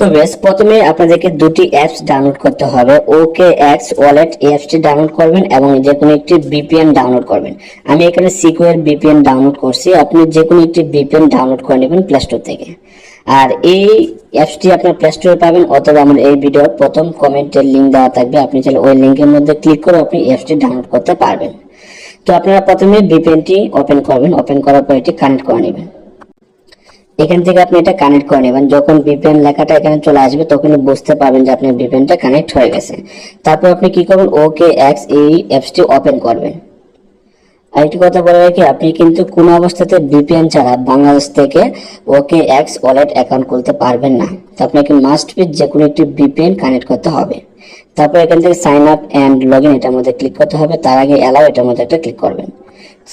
তো বেশ, প্রথমে আপনাদেরকে দুটি অ্যাপস ডাউনলোড করতে হবে। ওকে এক্স ওয়ালেট এই অ্যাপসটি ডাউনলোড করবেন এবং যে কোনো একটি বিপিএন ডাউনলোড করবেন। আমি এখানে সিকোয়ের বিপিএন ডাউনলোড করছি। আপনি যে কোনো একটি বিপিএন ডাউনলোড করে নেবেন প্লে স্টোর থেকে। আর এই অ্যাপসটি আপনার প্লে স্টোরে পাবেন অথবা আমার এই ভিডিওর প্রথম কমেন্টের লিঙ্ক দেওয়া থাকবে। আপনি চাইলে ওই লিঙ্কের মধ্যে ক্লিক করে আপনি অ্যাপসটি ডাউনলোড করতে পারবেন। তো আপনারা প্রথমে বিপিএনটি ওপেন করবেন। ওপেন করার পর এটি কানেক্ট করে নেবেন। এখান থেকে আপনি এটা কানেক্ট করে নেবেন। যখন ভিপিএন লেখাটা এখানে চলে আসবে তখন বুঝতে পারবেন যে আপনার ভিপিএনটা কানেক্ট হয়ে গেছে। তারপর আপনি কি করবেন? ওকে এক্স এই অ্যাপসটি ওপেন করবেন। আরেকটি কথা বলে রাখি, আপনি কিন্তু কোনো অবস্থাতে ভিপিএন ছাড়া বাংলাদেশ থেকে ওকে এক্স ওয়ালেট অ্যাকাউন্ট খুলতে পারবেন না। তো আপনাকে মাস্ট বি যে কোনো একটি ভিপিএন কানেক্ট করতে হবে। তারপর এখান থেকে sign up and log in এটার মধ্যে ক্লিক করতে হবে। তার আগে অ্যালাউ এটার মধ্যে একটা ক্লিক করবেন।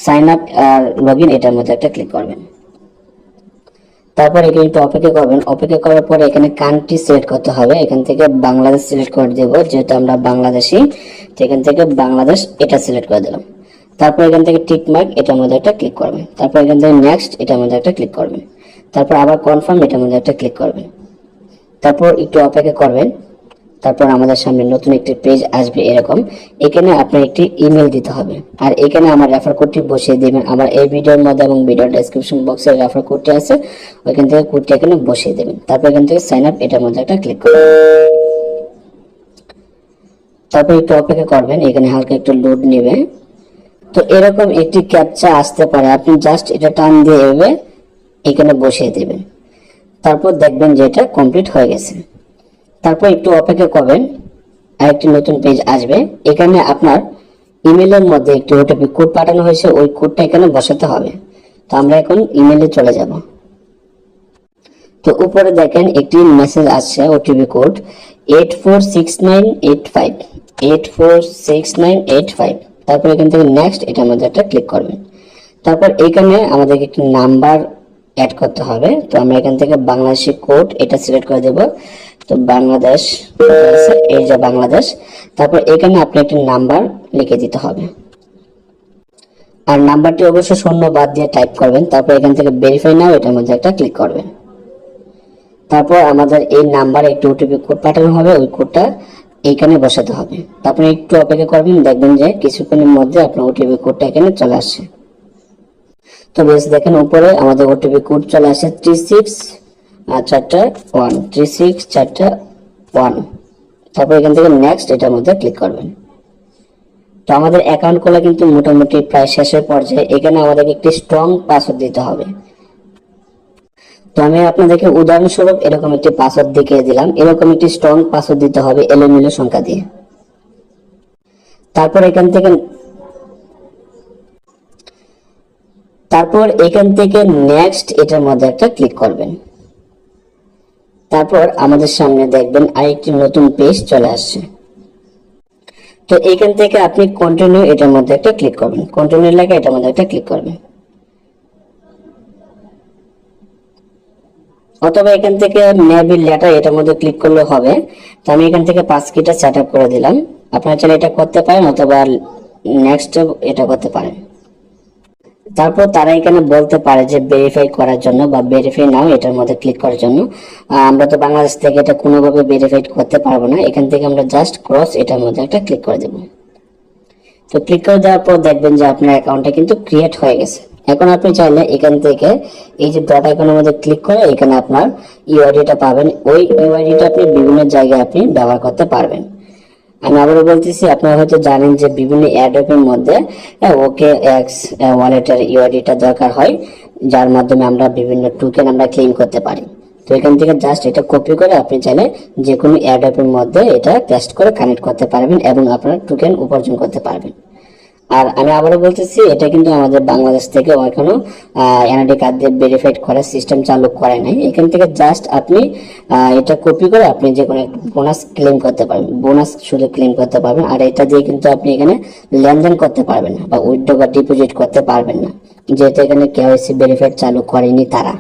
সাইন আপ আর লগ ইন এটার মধ্যে একটা ক্লিক করবেন। তারপর এখানে একটু অপেক্ষা করবেন। অপেক্ষা করার পরে এখানে কান্ট্রি সিলেক্ট করতে হবে। এখান থেকে বাংলাদেশ সিলেক্ট করে দেব, যেহেতু আমরা বাংলাদেশি। তো এখান থেকে বাংলাদেশ এটা সিলেক্ট করে দিলাম। তারপর এখান থেকে টিক মার্ক এটার মধ্যে একটা ক্লিক করবেন। তারপর এখান থেকে নেক্সট এটার মধ্যে একটা ক্লিক করবেন। তারপর আবার কনফার্ম এটার মধ্যে একটা ক্লিক করবেন। তারপর একটু অপেক্ষা করবেন। তারপর আমাদের সামনে নতুন একটি পেজ আসবে এরকম। এখানে আপনার একটি ইমেল দিতে হবে। আর এখানে আমার রেফার কোডটি বসিয়ে দিবেন। আমার এই ভিডিওর মধ্যে এবং ভিডিও ডেসক্রিপশন বক্সে রেফার কোডটি আছে। ওইখান থেকে কোডটি এখানে বসিয়ে দেবেন। তারপর এখান থেকে সাইন আপ এটার মধ্যে একটা ক্লিক করবেন। তারপর একটু অপেক্ষা করবেন। এখানে হালকা একটু লোড নেবে। তো এরকম একটি ক্যাপচা আসতে পারে। আপনি জাস্ট এটা টান দিয়ে এভাবে এখানে বসিয়ে দেবেন। তারপর দেখবেন যে এটা কমপ্লিট হয়ে গেছে। তারপর একটু অপেক্ষা করবেন আর একটি নতুন পেজ আসবে। এখানে আপনার ইমেলের মধ্যে একটি ওটিপি কোড পাঠানো হয়েছে, ওই কোডটা এখানে বসাতে হবে। তো আমরা এখন ইমেলে চলে যাব। তো উপরে দেখেন একটি মেসেজ আসছে OTP code eight four six nine eight five eight four six nine eight five তারপর এখান থেকে নেক্সট এটা মধ্যে একটা ক্লিক করবেন। তারপর এখানে আমাদেরকে একটি নাম্বার অ্যাড করতে হবে। তো আমরা এখান থেকে বাংলাদেশি কোড এটা সিলেক্ট করে দেব। তো বাংলাদেশ, এই যে বাংলাদেশ, তারপর এখানে আপনি একটি নাম্বার লিখে দিতে হবে। আর নাম্বারটি অবশ্যই শূন্য বাদ দিয়ে টাইপ করবেন, তারপর এখান থেকে ভেরিফাই নাও, এটার মধ্যে একটা ক্লিক করবেন। তারপর আমাদের এই নাম্বারে একটু ওটিপি কোড পাঠানো হবে, ওই কোডটা এইখানে বসাতে হবে। তারপর একটু অপেক্ষা করবেন, দেখবেন যে কিছুক্ষণের মধ্যে আপনার ওটিপি কোডটা এখানে চলে আসছে। তো বেশ, দেখেন উপরে আমাদের ওটিপি কোড চলে আসে থ্রি সিক্স চারটা ওয়ান থ্রি সিক্স চারটা ওয়ান তারপর এখান থেকে নেক্সট এটার মধ্যে ক্লিক করবেন। তো আমাদের অ্যাকাউন্ট খোলা কিন্তু মোটামুটি প্রায় শেষের পর্যায়ে এখানে আমাদেরকে একটি স্ট্রং পাসওয়ার্ড দিতে হবে। তো আমি আপনাদেরকে উদাহরণস্বরূপ এরকম একটি পাসওয়ার্ড দেখিয়ে দিলাম। এরকম একটি স্ট্রং পাসওয়ার্ড দিতে হবে এলোমেলো সংখ্যা দিয়ে। তারপর এখান থেকে তারপর এখান থেকে নেক্সট এটার মধ্যে একটা ক্লিক করবেন। তারপর আমাদের সামনে দেখবেন আরেকটি নতুন পেজ চলে আসছে। তো এখান থেকে আপনি কন্টিনিউ এটার মধ্যে একটা ক্লিক করবেন। কন্টিনিউ লেখা এটার মধ্যে একটা ক্লিক করবেন। অথবা এখান থেকে মেবি লেটার এটার মধ্যে ক্লিক করলে হবে। তো আমি এখান থেকে পাঁচ কিটা সেট আপ করে দিলাম। আপনারা চাইলে এটা করতে পারেন অথবা নেক্সট এটা করতে পারেন। তারপর তারা এখানে বলতে পারে যে ভেরিফাই করার জন্য বা ভেরিফাই নাও এটার মধ্যে ক্লিক করার জন্য। আমরা তো বাংলাদেশ থেকে এটা কোনোভাবে ভেরিফাইড করতে পারব না। এখান থেকে আমরা জাস্ট ক্রস এটার মধ্যে একটা ক্লিক করে দেবো। তো ক্লিক করে দেওয়ার পর দেখবেন যে আপনার অ্যাকাউন্টটা কিন্তু ক্রিয়েট হয়ে গেছে। এখন আপনি চাইলে এখান থেকে এই যে ডট আইকনের মধ্যে ক্লিক করে এখানে আপনার ইউআইডিটা পাবেন। ওই ইউআইডিটা আপনি বিভিন্ন জায়গায় আপনি ব্যবহার করতে পারবেন। আমি আবারও বলতেছি, আপনারা হয়তো জানেন যে বিভিন্ন অ্যাডপের মধ্যে ওকে এক্স ওয়ালেটের ইউআইডিটা দরকার হয়, যার মাধ্যমে আমরা বিভিন্ন টোকেন আমরা ক্লেম করতে পারি। তো এখান থেকে জাস্ট এটা কপি করে আপনি চাইলে যে কোনো অ্যাডপের মধ্যে এটা টেস্ট করে কানেক্ট করতে পারবেন এবং আপনার টোকেন উপার্জন করতে পারবেন। আর আমি আবারও বলতেছি, এটা কিন্তু আমাদের বাংলাদেশ থেকে এখনও এনআইডি কার্ড দিয়ে ভেরিফাইড করার সিস্টেম চালু করে নাই। এখান থেকে জাস্ট আপনি এটা কপি করে আপনি যে কোনো বোনাস ক্লেম করতে পারবেন বোনাস শুধু ক্লেম করতে পারবেন, আর এটা দিয়ে কিন্তু আপনি এখানে লেনদেন করতে পারবেন না বা উইথড্র বা ডিপোজিট করতে পারবেন না। যেহেতু এখানে কেওয়াইসি ভেরিফাইড চালু করেনি তারা।